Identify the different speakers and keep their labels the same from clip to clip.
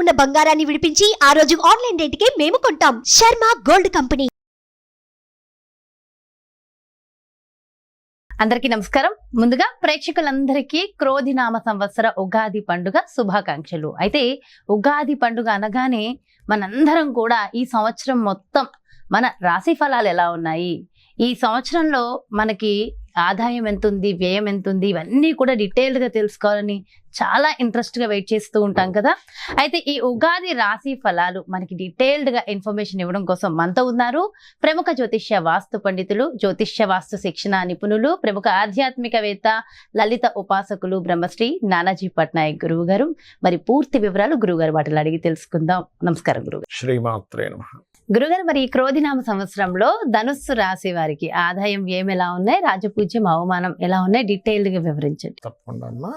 Speaker 1: ఉన్న బంగారాన్ని విడిపించి ఆ రోజు ఆన్లైన్ రేటుకే మేము కొంటాం. Sharma gold company.
Speaker 2: అందరికీ నమస్కారం. ముందుగా ప్రేక్షకులందరికీ క్రోధినామ సంవత్సర ఉగాది పండుగ శుభాకాంక్షలు. అయితే ఉగాది పండుగ అనగానే మనందరం కూడా ఈ సంవత్సరం మొత్తం మన రాశి ఫలాలు ఎలా ఉన్నాయి? ఈ సంవత్సరంలో మనకి ఆదాయం ఎంత ఉంది వ్యయం ఎంత ఉంది ఇవన్నీ కూడా డీటెయిల్డ్గా తెలుసుకోవాలని చాలా ఇంట్రెస్ట్గా వెయిట్ చేస్తూ ఉంటాం కదా. అయితే ఈ ఉగాది రాశి ఫలాలు మనకి డీటెయిల్డ్గా ఇన్ఫర్మేషన్ ఇవ్వడం కోసం మనతో ఉన్నారు ప్రముఖ జ్యోతిష్య వాస్తు పండితులు జ్యోతిష్య వాస్తు శిక్షణ నిపుణులు ప్రముఖ ఆధ్యాత్మికవేత్త లలిత ఉపాసకులు బ్రహ్మశ్రీ నానాజీ పట్నాయక్ గురువు గారు. మరి పూర్తి వివరాలు గురువు గారు వాటిలో అడిగి తెలుసుకుందాం. నమస్కారం గురువు
Speaker 3: శ్రీమాత్రే నమ.
Speaker 2: గురుగారు మరి ఈ క్రోధినామ సంవత్సరంలో ధనుస్సు రాశి వారికి ఆదాయం ఏమి ఎలా ఉన్నాయి? రాజపూజ్యం అవమానం ఎలా ఉన్నాయి? డీటెయిల్డ్గా వివరించండి.
Speaker 3: తప్పకుండా అమ్మా.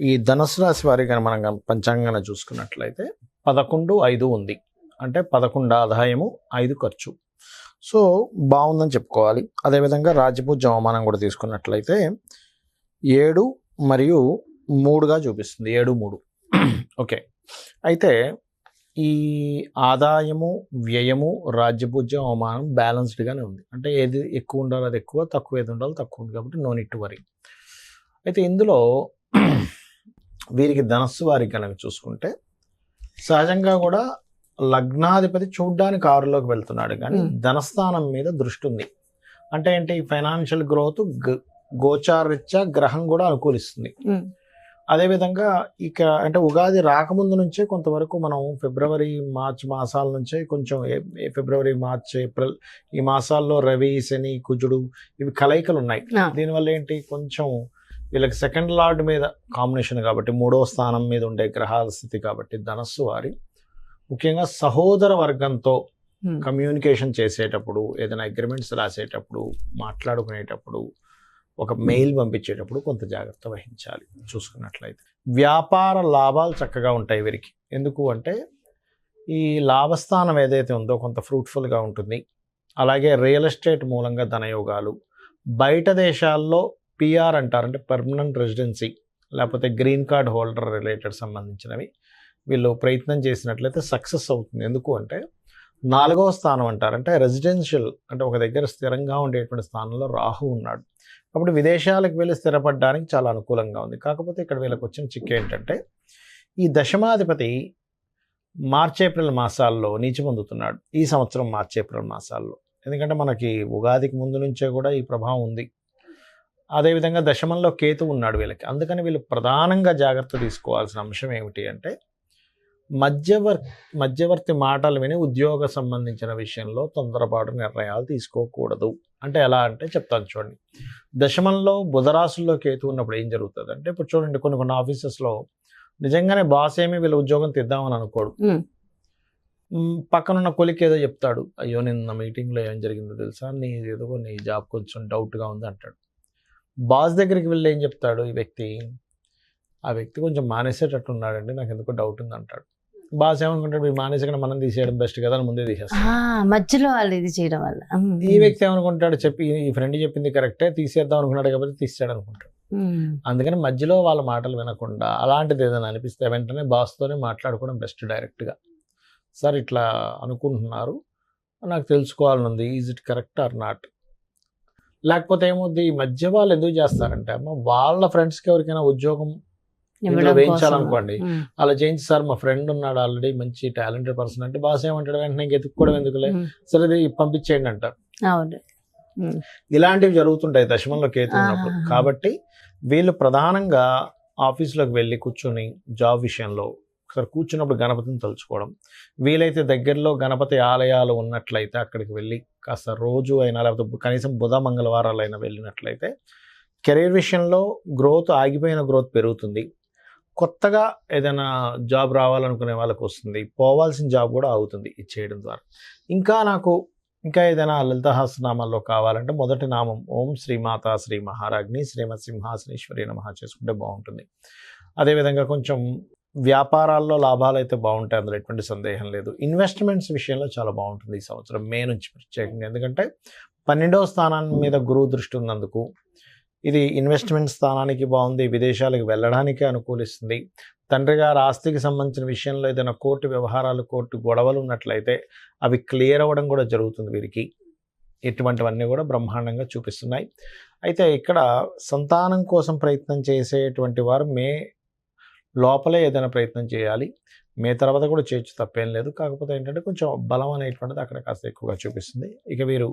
Speaker 3: ఈ ధనుసు రాశి వారి మనం పంచాంగంగా చూసుకున్నట్లయితే పదకొండు ఐదు ఉంది. అంటే పదకొండు ఆదాయము ఐదు ఖర్చు. సో బాగుందని చెప్పుకోవాలి. అదేవిధంగా రాజపూజ్యం అవమానం కూడా తీసుకున్నట్లయితే ఏడు మరియు మూడుగా చూపిస్తుంది. ఏడు మూడు. ఓకే. అయితే ఈ ఆదాయము వ్యయము రాజ్యపూజ్యం అవమానం బ్యాలెన్స్డ్గానే ఉంది. అంటే ఏది ఎక్కువ ఉండాలి అది ఎక్కువ తక్కువ ఏది ఉండాలి తక్కువ ఉంది కాబట్టి నో నిట్ వరీ. అయితే ఇందులో వీరికి ధనస్సు వారికి కనుక చూసుకుంటే సహజంగా కూడా లగ్నాధిపతి చూడ్డానికి ఆరులోకి వెళ్తున్నాడు కానీ. ధనస్థానం మీద దృష్టి ఉంది. అంటే ఏంటి? ఫైనాన్షియల్ గ్రోత్ గోచారరీత్యా గ్రహం కూడా అనుకూలిస్తుంది. అదేవిధంగా ఇక అంటే ఉగాది రాకముందు నుంచే కొంతవరకు మనం ఫిబ్రవరి మార్చ్ మాసాల నుంచే కొంచెం ఫిబ్రవరి మార్చ్ ఏప్రిల్ ఈ మాసాల్లో రవి శని కుజుడు ఇవి కలయికలు ఉన్నాయి. దీనివల్ల ఏంటి కొంచెం వీళ్ళకి సెకండ్ లార్డ్ మీద కాంబినేషన్ కాబట్టి మూడో స్థానం మీద ఉండే గ్రహాల స్థితి కాబట్టి ధనస్సు వారి ముఖ్యంగా సహోదర వర్గంతో. కమ్యూనికేషన్ చేసేటప్పుడు ఏదైనా అగ్రిమెంట్స్ రాసేటప్పుడు మాట్లాడుకునేటప్పుడు ఒక మెయిల్ పంపించేటప్పుడు కొంత జాగ్రత్త వహించాలి చూసుకున్నట్లయితే. వ్యాపార లాభాలు చక్కగా ఉంటాయి వీరికి. ఎందుకు అంటే ఈ లాభస్థానం ఏదైతే ఉందో కొంత ఫ్రూట్ఫుల్గా ఉంటుంది. అలాగే రియల్ ఎస్టేట్ మూలంగా ధనయోగాలు. బయట దేశాల్లో పిఆర్ అంటారు అంటే పర్మనెంట్ రెసిడెన్సీ లేకపోతే గ్రీన్ కార్డ్ హోల్డర్ రిలేటెడ్ సంబంధించినవి. వీళ్ళు ప్రయత్నం చేసినట్లయితే సక్సెస్ అవుతుంది. ఎందుకు అంటే నాలుగవ స్థానం అంటారు అంటే రెసిడెన్షియల్ అంటే ఒక దగ్గర స్థిరంగా ఉండేటువంటి స్థానంలో రాహు ఉన్నాడు. కాబట్టి విదేశాలకు వెళ్ళి స్థిరపడడానికి చాలా అనుకూలంగా ఉంది. కాకపోతే ఇక్కడ వీళ్ళకి వచ్చిన చిక్కు ఏంటంటే ఈ దశమాధిపతి మార్చ్ ఏప్రిల్ మాసాల్లో నీచి పొందుతున్నాడు. ఈ సంవత్సరం మార్చి ఏప్రిల్ మాసాల్లో. ఎందుకంటే మనకి ఉగాదికి ముందు నుంచే కూడా ఈ ప్రభావం ఉంది. అదేవిధంగా దశమంలో కేతు ఉన్నాడు వీళ్ళకి. అందుకని వీళ్ళు ప్రధానంగా జాగ్రత్త తీసుకోవాల్సిన అంశం ఏమిటి అంటే మధ్యవర్ మధ్యవర్తి మాటలు విని ఉద్యోగ సంబంధించిన విషయంలో తొందరపాటు నిర్ణయాలు తీసుకోకూడదు. అంటే ఎలా అంటే చెప్తాను చూడండి. దశమంలో బుధరాశుల్లో కేతు ఉన్నప్పుడు ఏం జరుగుతుంది అంటే ఇప్పుడు చూడండి కొన్ని కొన్ని ఆఫీసెస్లో నిజంగానే బాస్ ఏమి వీళ్ళ ఉద్యోగం తెద్దామని అనుకోడు. పక్కనున్న కొలిక్ ఏదో చెప్తాడు. అయ్యో నిన్న మీటింగ్లో ఏం జరిగిందో తెలుసా? నీ ఏదో నీ జాబ్ కొంచెం డౌట్గా ఉంది అంటాడు. బాస్ దగ్గరికి వెళ్ళి ఏం చెప్తాడు ఈ వ్యక్తి? ఆ వ్యక్తి కొంచెం మానేసేటట్టు ఉన్నాడండి నాకు ఎందుకో డౌట్ ఉంది అంటాడు బాస్ ఏమనుకుంటాడు మీరు మానేసకుండా మనం తీసేయడం బెస్ట్ కదా అని ముందే తీసేస్తాడు
Speaker 2: ఆ, మధ్యలో వాళ్ళు ఇది చేయడం వల్ల.
Speaker 3: ఈ వ్యక్తి ఏమనుకుంటాడు చెప్పి ఈ ఫ్రెండ్ చెప్పింది కరెక్టే తీసేద్దాం అనుకున్నాడు కాబట్టి తీసాడు అనుకుంటాడు. అందుకని మధ్యలో వాళ్ళ మాటలు వినకుండా అలాంటిది ఏదైనా అనిపిస్తే వెంటనే బాస్తోనే మాట్లాడుకోవడం బెస్ట్ డైరెక్ట్గా సార్ ఇట్లా అనుకుంటున్నారు నాకు తెలుసుకోవాలని ఉంది is it correct or not లేకపోతే ఏమవుద్ది ఈ మధ్య వాళ్ళు ఎందుకు చేస్తారంటే అమ్మ వాళ్ళ ఫ్రెండ్స్కి ఎవరికైనా ఉద్యోగం ఇందులో వేయించాలనుకోండి. అలా చేయించి సార్ మా ఫ్రెండ్ ఉన్నాడు ఆల్రెడీ మంచి టాలెంటెడ్ పర్సన్ అంటే బాస్ ఏమంటాడు వెంటనే ఎత్తుక్కోవడం ఎందుకులే. సరే ఇది పంపించేయండి అంటారు ఇలాంటివి జరుగుతుంటాయి దశమంలో కేతు ఉన్నప్పుడు. కాబట్టి వీళ్ళు ప్రధానంగా ఆఫీస్లోకి వెళ్ళి కూర్చొని జాబ్ విషయంలో ఒకసారి కూర్చున్నప్పుడు గణపతిని తలుచుకోవడం. వీలైతే దగ్గరలో గణపతి ఆలయాలు ఉన్నట్లయితే అక్కడికి వెళ్ళి కాస్త రోజు అయినా లేకపోతే కనీసం బుధ మంగళవారాలు అయినా వెళ్ళినట్లయితే కెరీర్ విషయంలో గ్రోత్ ఆగిపోయిన గ్రోత్ పెరుగుతుంది. కొత్తగా ఏదైనా జాబ్ రావాలనుకునే వాళ్ళకి వస్తుంది. పోవాల్సిన జాబ్ కూడా అవుతుంది ఇది చేయడం ద్వారా. ఇంకా నాకు ఇంకా ఏదైనా లలితహాసనామాల్లో కావాలంటే మొదటి నామం ఓం శ్రీమాత శ్రీ మహారాజ్ని శ్రీమత్ సింహాసనేశ్వరి నమ చేసుకుంటే బాగుంటుంది. అదేవిధంగా కొంచెం వ్యాపారాల్లో లాభాలు అయితే బాగుంటాయి. అందులో ఎటువంటి సందేహం లేదు. ఇన్వెస్ట్మెంట్స్ విషయంలో చాలా బాగుంటుంది ఈ సంవత్సరం మే నుంచి ప్రత్యేకంగా. ఎందుకంటే పన్నెండవ స్థానాన్ని మీద గురువు దృష్టి ఉన్నందుకు ఇది ఇన్వెస్ట్మెంట్ స్థానానికి బాగుంది విదేశాలకు వెళ్ళడానికి అనుకూలిస్తుంది. తండ్రి గారు ఆస్తికి సంబంధించిన విషయంలో ఏదైనా కోర్టు వ్యవహారాలు కోర్టు గొడవలు ఉన్నట్లయితే అవి క్లియర్ అవ్వడం కూడా జరుగుతుంది వీరికి. ఇటువంటివన్నీ కూడా బ్రహ్మాండంగా చూపిస్తున్నాయి. అయితే ఇక్కడ సంతానం కోసం ప్రయత్నం చేసేటువంటి వారు మే లోపలే ఏదైనా ప్రయత్నం చేయాలి. మే తర్వాత కూడా చేయొచ్చు తప్పేం లేదు. కాకపోతే ఏంటంటే కొంచెం బలం అనేటువంటిది అక్కడ కాస్త ఎక్కువగా చూపిస్తుంది. ఇక వీరు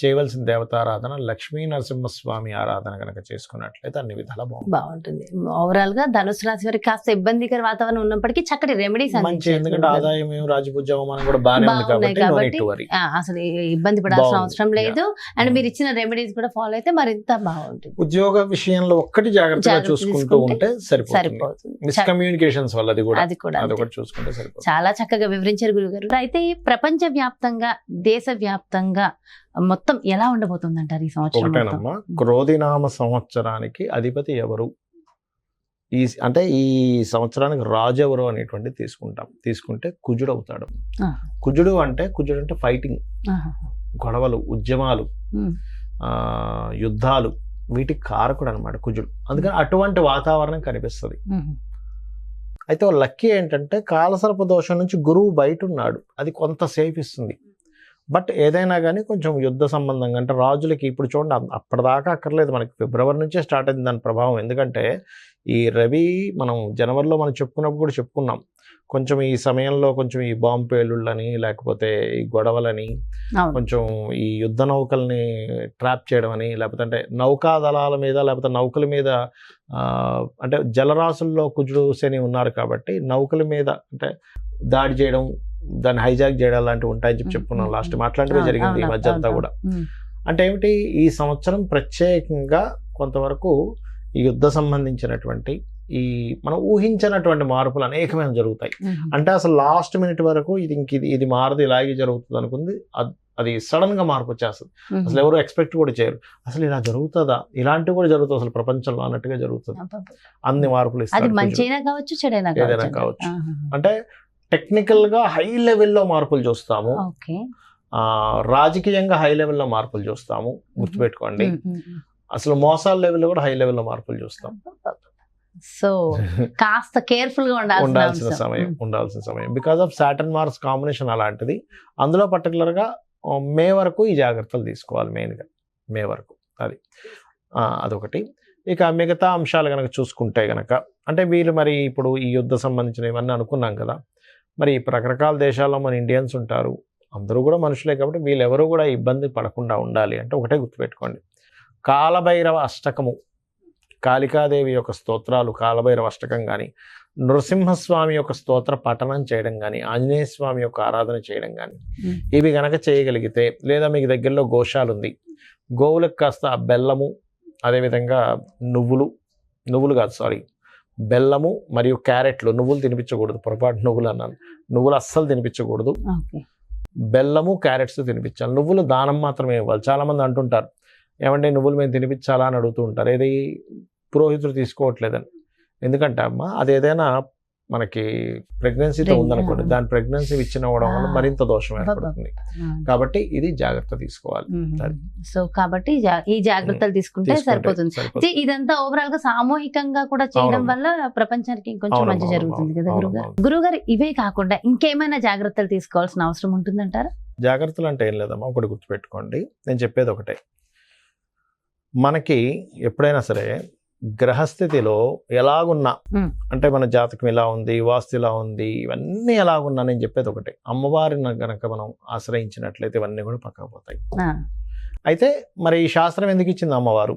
Speaker 3: చేయవలసిన దేవతారాధన లక్ష్మీ నరసింహస్వామి ఆరాధన కనుక చేసుకున్నట్లయితే అన్ని విధాలా బాగుంటుంది.
Speaker 2: బాగుంటుంది. ఓవరాల్గా ధనుసు రాశి వారికి కాస్త ఇబ్బందికర వాతావరణం ఉన్నప్పటికీ చక్కటి రెమెడీస్
Speaker 3: మంచి ఎందుకంటే ఆదాయం రాజపూజ అవమానం కూడా బాగానే ఉంది కాబట్టి.
Speaker 2: అసలు ఇబ్బంది పడాల్సిన. అవసరం లేదు. And
Speaker 3: Yeah.
Speaker 2: మీరు ఇచ్చిన రెమెడీస్ కూడా ఫాలో అయితే మరింత బాగుంటుంది.
Speaker 3: ఉద్యోగ విషయంలో ఒక్కటి జాగ్రత్తగా
Speaker 2: జాగ్రత్త
Speaker 3: చూసుకుంటూ ఉంటే సరిపోతుంది. మిస్కమ్యూనికేషన్స్ వల్ల అది కూడా
Speaker 2: అది కూడా
Speaker 3: చూసుకుంటే సరిపోతుంది.
Speaker 2: చాలా చక్కగా వివరించారు గురుగారు. అయితే ప్రపంచ వ్యాప్తంగా దేశ వ్యాప్తంగా మొత్తం ఎలా ఉండబోతుంది అంటారు ఈ సంవత్సరం
Speaker 3: క్రోధినామ సంవత్సరానికి అధిపతి ఎవరు? ఈ అంటే ఈ సంవత్సరానికి రాజు ఎవరు అనేటువంటి తీసుకుంటాం. తీసుకుంటే కుజుడు అవుతాడు. కుజుడు అంటే కుజుడు అంటే ఫైటింగ్. గొడవలు ఉద్యమాలు యుద్ధాలు వీటికి కారకుడు అనమాట కుజుడు. అందుకని అటువంటి వాతావరణం కనిపిస్తుంది. అయితే లక్కీ ఏంటంటే కాలసర్ప దోషం నుంచి గురువు బయట ఉన్నాడు అది కొంత సేఫ్ ఇస్తుంది. బట్ ఏదైనా కానీ కొంచెం యుద్ధ సంబంధంగా అంటే రాజులకి ఇప్పుడు చూడండి అప్- అప్పటిదాకా అక్కర్లేదు మనకి. ఫిబ్రవరి నుంచే స్టార్ట్ అయింది దాని ప్రభావం. ఎందుకంటే ఈ రవి మనం జనవరిలో మనం చెప్పుకున్నప్పుడు కూడా చెప్పుకున్నాం. కొంచెం ఈ సమయంలో కొంచెం ఈ బాంబు పేలుళ్ళని లేకపోతే ఈ గొడవలని కొంచెం ఈ యుద్ధ నౌకల్ని ట్రాప్ చేయడం అని లేకపోతే అంటే నౌకా దళాల మీద లేకపోతే నౌకల మీద అంటే జలరాశుల్లో కుజుడు శని ఉన్నారు కాబట్టి నౌకల మీద అంటే దాడి చేయడం దాన్ని హైజాక్ చేయడం లాంటివి ఉంటాయని చెప్పి చెప్పుకున్నాం లాస్ట్. మాట్లాడితే జరిగింది ఈ మధ్య అంతా కూడా. అంటే ఏమిటి ఈ సంవత్సరం ప్రత్యేకంగా కొంతవరకు ఈ యుద్ధ సంబంధించినటువంటి ఈ మనం ఊహించినటువంటి మార్పులు అనేకమైన జరుగుతాయి. అంటే అసలు లాస్ట్ మినిట్ వరకు ఇది ఇంక ఇది ఇది మారదు ఇలాగే జరుగుతుంది అనుకుంది అద్- అది సడన్గా మార్పు వచ్చేస్తుంది. అసలు ఎవరు ఎక్స్పెక్ట్ కూడా చేయరు అసలు ఇలా జరుగుతుందా ఇలాంటివి కూడా జరుగుతుంది అసలు ప్రపంచంలో అన్నట్టుగా జరుగుతుంది. అన్ని మార్పులు ఏదైనా
Speaker 2: కావచ్చు.
Speaker 3: అంటే టెక్నికల్గా హై లెవెల్లో మార్పులు చూస్తాము. రాజకీయంగా హై లెవెల్లో మార్పులు చూస్తాము. గుర్తుపెట్టుకోండి. అసలు మోసాల లెవెల్లో కూడా హై లెవెల్లో మార్పులు చూస్తాం.
Speaker 2: సో కాస్త కేర్ఫుల్గా ఉండాల్సిన.
Speaker 3: సమయం. ఉండాల్సిన సమయం. Because of Saturn Mars combination అలాంటిది. అందులో particular గా మే వరకు ఈ జాగ్రత్తలు తీసుకోవాలి మెయిన్గా మే వరకు. అది. అదొకటి. ఇక మిగతా అంశాలు కనుక చూసుకుంటే గనక అంటే వీళ్ళు మరి ఇప్పుడు ఈ యుద్ధ సంబంధించిన ఇవన్నీ అనుకున్నాం కదా. మరి రకరకాల దేశాల్లో మన ఇండియన్స్ ఉంటారు అందరూ కూడా మనుషులే కాబట్టి వీళ్ళెవరూ కూడా ఇబ్బంది పడకుండా ఉండాలి అంటే ఒకటే గుర్తుపెట్టుకోండి కాలభైరవ అష్టకము కాళికాదేవి యొక్క స్తోత్రాలు కాలభైరవ అష్టకం కానీ నృసింహస్వామి యొక్క స్తోత్ర పఠనం చేయడం కానీ ఆంజనేయ స్వామి యొక్క ఆరాధన చేయడం కానీ. ఇవి గనక చేయగలిగితే లేదా మీకు దగ్గరలో గోశాల ఉంది గోవులకు కాస్త బెల్లము అదేవిధంగా నువ్వులు నువ్వులు కాదు సారీ బెల్లము మరియు క్యారెట్లు నువ్వులు తినిపించకూడదు. పొరపాటు నువ్వులు అన్నాను. నువ్వులు అస్సలు తినిపించకూడదు. బెల్లము క్యారెట్స్ తినిపించాలి. నువ్వులు దానం మాత్రమే ఇవ్వాలి. చాలామంది అంటుంటారు ఏమంటే నువ్వులు మేము తినిపించాలా? అని అడుగుతూ ఉంటారు. ఏది పురోహితుడు తీసుకోవట్లేదని. ఎందుకంటే అమ్మ అది ఏదైనా మనకి ప్రెగ్నెన్సీతో. ఉందనుకోండి. దాని ప్రెగ్నెన్సీ ఇచ్చిన అవ్వడం వల్ల. మరింత దోషం ఏర్పడుతుంది. కాబట్టి ఇది జాగ్రత్త తీసుకోవాలి.
Speaker 2: సో కాబట్టి ఈ జాగ్రత్తలు తీసుకుంటే సరిపోతుంది. ఇదంతా ఓవరాల్గా సామూహికంగా కూడా చేయడం. వల్ల ప్రపంచానికి ఇంకొంచెం
Speaker 3: అవునమ్మా,
Speaker 2: మంచి జరుగుతుంది కదా గురుగారు. గురుగారు ఇవే కాకుండా ఇంకేమైనా జాగ్రత్తలు తీసుకోవాల్సిన అవసరం ఉంటుందంటారా?
Speaker 3: జాగ్రత్తలు అంటే ఏం లేదమ్మా ఒకటి గుర్తుపెట్టుకోండి. నేను చెప్పేది ఒకటే. మనకి ఎప్పుడైనా సరే గ్రహస్థితిలో ఎలాగున్నా. అంటే మన జాతకం ఇలా ఉంది వాస్తు ఇలా ఉంది ఇవన్నీ ఎలాగున్నా నేను చెప్పేది ఒకటే. అమ్మవారిని గనక మనం ఆశ్రయించినట్లయితే ఇవన్నీ కూడా పక్కకు పోతాయి. అయితే మరి ఈ శాస్త్రం ఎందుకు ఇచ్చింది అమ్మవారు?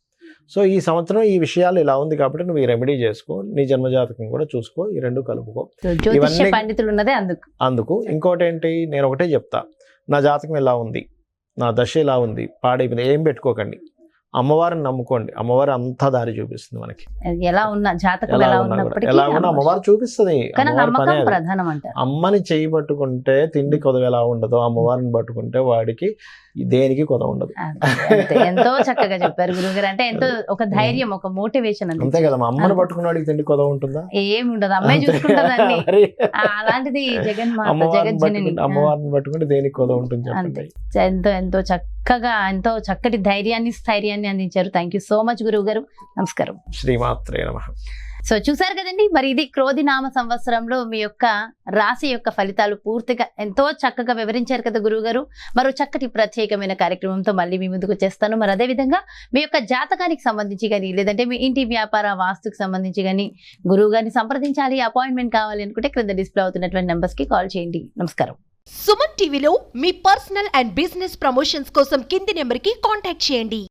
Speaker 3: సో ఈ సంవత్సరం ఈ విషయాలు ఇలా ఉంది కాబట్టి నువ్వు ఈ రెమెడీ చేసుకో నీ జన్మజాతకం కూడా చూసుకో ఈ రెండు కలుపుకో. ఇవన్నీ-
Speaker 2: పండితులు ఉన్నదే అందుకు.
Speaker 3: అందుకు. ఇంకోటి ఏంటి నేను ఒకటే చెప్తా. నా జాతకం ఇలా ఉంది? నా దశ ఇలా ఉంది? పాడైపోయింది. ఏం పెట్టుకోకండి. అమ్మవారిని నమ్ముకోండి. అమ్మవారు అంతా దారి చూపిస్తుంది మనకి.
Speaker 2: ఎలా ఉన్న జాతకం
Speaker 3: ఎలా
Speaker 2: ఎలా
Speaker 3: ఉన్నా అమ్మవారు. చూపిస్తుంది. అమ్మని చేయి పట్టుకుంటే తిండి కొదవ ఎలా ఉండదో అమ్మవారిని పట్టుకుంటే వాడికి దేనికి కొదవ ఉండదు.
Speaker 2: ఎంతో చక్కగా చెప్పారు గురుగారు అంటే ఎంతో ఒక ధైర్యం ఒక మోటివేషన్
Speaker 3: అంతే కదా మా అమ్మని
Speaker 2: అంతే.
Speaker 3: పట్టుకున్న వాడికి తిండి కొదవ ఉంటుందా?
Speaker 2: ఏమి ఉండదు అమ్మాయి చూసుకుంటుందండి. అలాంటిది జగజ్జనని
Speaker 3: పట్టుకుంటే అమ్మవారిని పట్టుకుంటే దేనికి కొదవ ఉంటుంది
Speaker 2: అంతే. ఎంతో ఎంతో చక్కగా ఎంతో చక్కటి ధైర్యాన్ని స్థైర్యాన్ని అందించారు. థ్యాంక్ యూ సో మచ్ గురువు గారు నమస్కారం.
Speaker 3: శ్రీమాత్రే నమ.
Speaker 2: సో చూసారు కదండి మరి ఇది క్రోధి నామ సంవత్సరంలో మీ యొక్క రాశి యొక్క ఫలితాలు పూర్తిగా ఎంతో చక్కగా వివరించారు కదా గురువు గారు మరో చక్కటి ప్రత్యేకమైన కార్యక్రమంతో మళ్ళీ మీ ముందుకు చేస్తాను మరి అదే విధంగా మీ యొక్క జాతకానికి సంబంధించి కానీ లేదంటే మీ ఇంటి వ్యాపార వాస్తుకు సంబంధించి కానీ గురువు గారిని సంప్రదించాలి అపాయింట్మెంట్ కావాలి అనుకుంటే క్రింద డిస్ప్లే అవుతున్నటువంటి numbers కి కాల్ చేయండి. నమస్కారం.
Speaker 1: సుమన్ టీవీలో మీ పర్సనల్ అండ్ బిజినెస్ ప్రమోషన్స్ కోసం కింది నెంబర్కి కాంటాక్ట్ చేయండి.